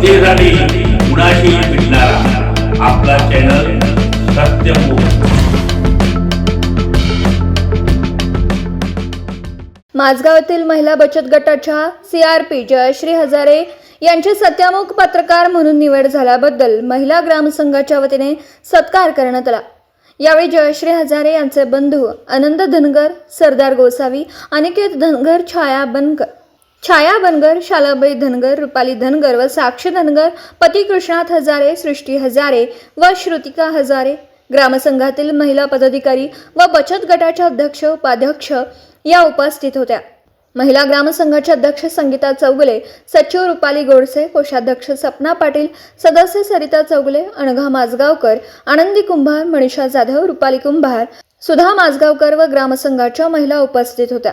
जनतेसाठी कुणाशी भेटणारा आपला चॅनल सत्यमुख माझगावातील महिला बचत गटाच्या C R P Jayashree Hazare यांची सत्यामुख पत्रकार म्हणून निवड झाल्याबद्दल महिला ग्रामसंघाच्या वतीने सत्कार करण्यात आला. यावेळी जयश्री हजारे यांचे बंधू आनंद धनगर सरदार गोसावी अनिकेत धनगर छाया बनकर छाया बनगर शालाबाई धनगर रुपाली धनगर व साक्षी धनगर पती कृष्णाथ हजारे सृष्टी हजारे व श्रुतिका हजारे. ग्रामसंघातील महिला पदाधिकारी व बचत गटाच्या अध्यक्ष उपाध्यक्ष या उपस्थित होत्या. महिला ग्रामसंघाच्या अध्यक्ष संगीता चौगुले सचिव रुपाली गोडसे कोषाध्यक्ष सपना पाटील सदस्य सरिता चौगुले अणघा माजगावकर आनंदी कुंभार मनीषा जाधव रुपाली कुंभार सुधा माजगावकर व ग्रामसंघाच्या महिला उपस्थित होत्या.